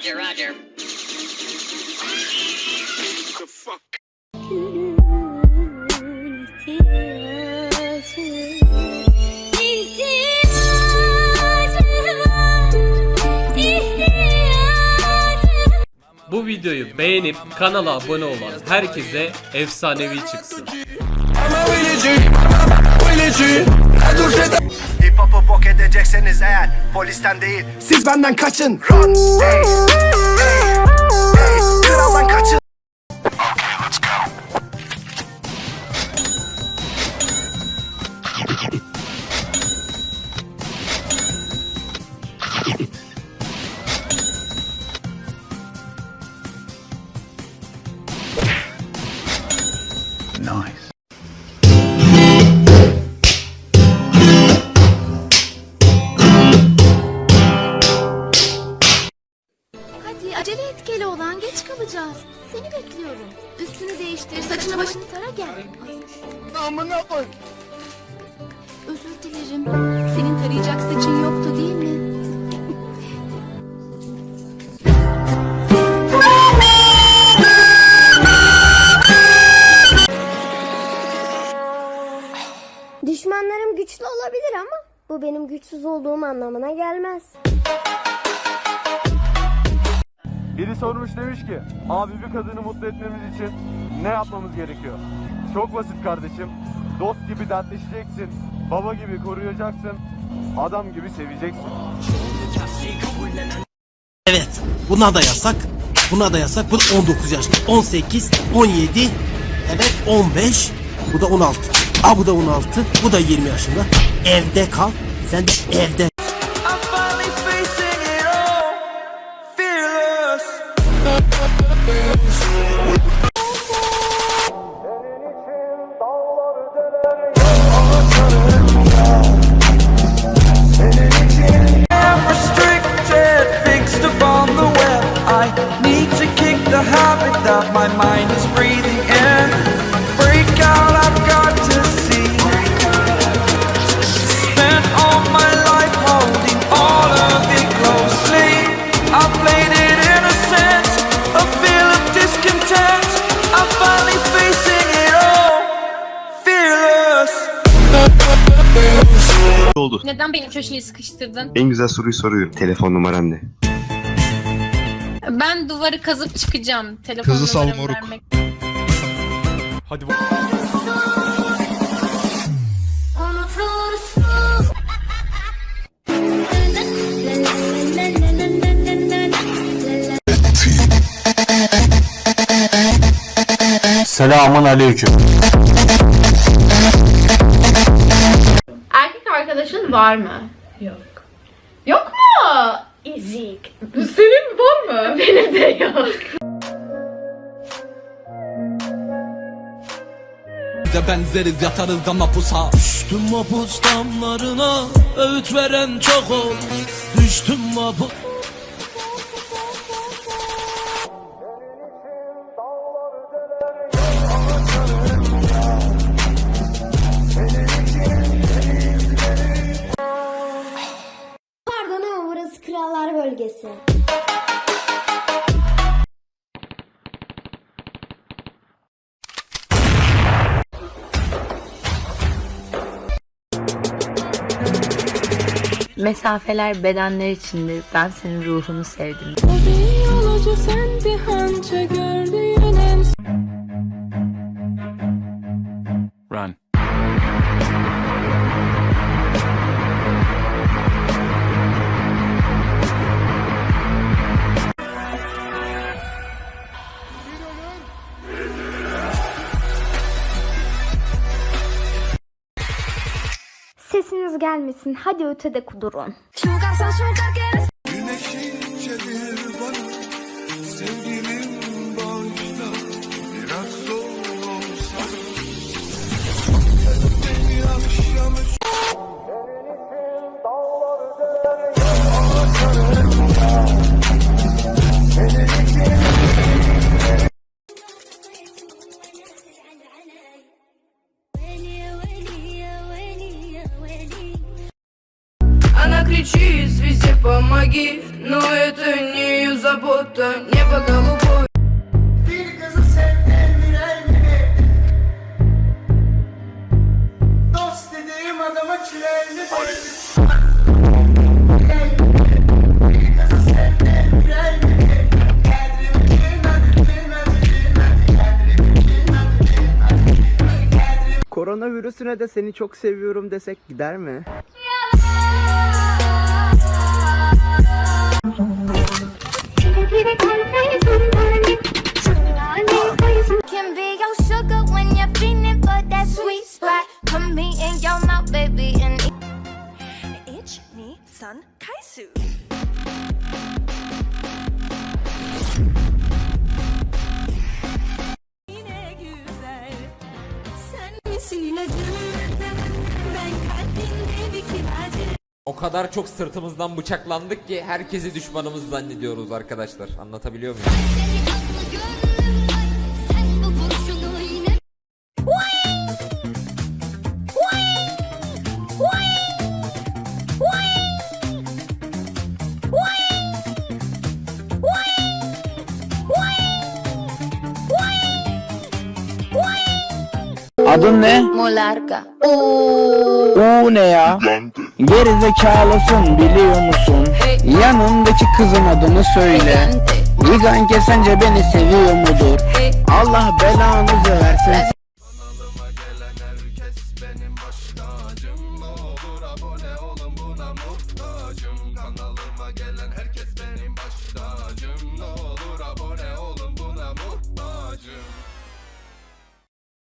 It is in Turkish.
Roger, Roger. The fuck? Bu videoyu beğenip kanala abone olan herkese efsanevi çıksın. Bok edecekseniz eğer polisten değil siz benden kaçın. Run. Hey. Hey. Hey. Kraldan kaçın. Başını tara gel. Amına koy. Özür dilerim. Senin tarayacak saçın yoktu değil mi? Düşmanlarım güçlü olabilir ama bu benim güçsüz olduğum anlamına gelmez. Biri sormuş demiş ki abi bir kadını mutlu etmemiz için ne yapmamız gerekiyor? Çok basit kardeşim. Dost gibi dertleşeceksin. Baba gibi koruyacaksın. Adam gibi seveceksin. Evet. Buna da yasak. Buna da yasak. Bu da 19 yaş. 18, 17, evet 15. Bu da 16. Aa bu da 16. Bu da 20 yaşında. Evde kal. Sen de evde. Oldu. Neden beni köşeye sıkıştırdın? En güzel soruyu soruyorum. Telefon numaran ne? Ben duvarı kazıp çıkacağım. Telefon Kızı sal numaramı moruk. vermek. Hadi Selamun aleyküm. Arkadaşın var mı? Yok. Yok mu? İzik. Senin var mı? Benim de yok. Bize benzeriz yatarız da mapusa Düştüm mapus damlarına öğüt veren çok ol. Düştüm mapus. Mesafeler bedenler içindir. Ben senin ruhunu sevdim. Run Sesiniz gelmesin. Hadi ötede kudurun. Güneşi çevir bilmedi, bilmedi Kadrimi bilmedi, bilmedi, bilmedi Kadrimi Koronavirüsüne de seni çok seviyorum desek gider mi? Can be your sugar when you're feeling for that sweet spot. Put me in your mouth, baby, and Ich, ni, kaisu O kadar çok sırtımızdan bıçaklandık ki herkesi düşmanımız zannediyoruz arkadaşlar. Anlatabiliyor muyum? Adın ne? Molarga. Uuu ne ya? Geri zekalısın biliyor musun? Hey. Yanındaki kızın adını söyle. Gigante sence beni seviyor mudur? Hey. Allah belanızı versin. Hey. Kanalıma gelen herkes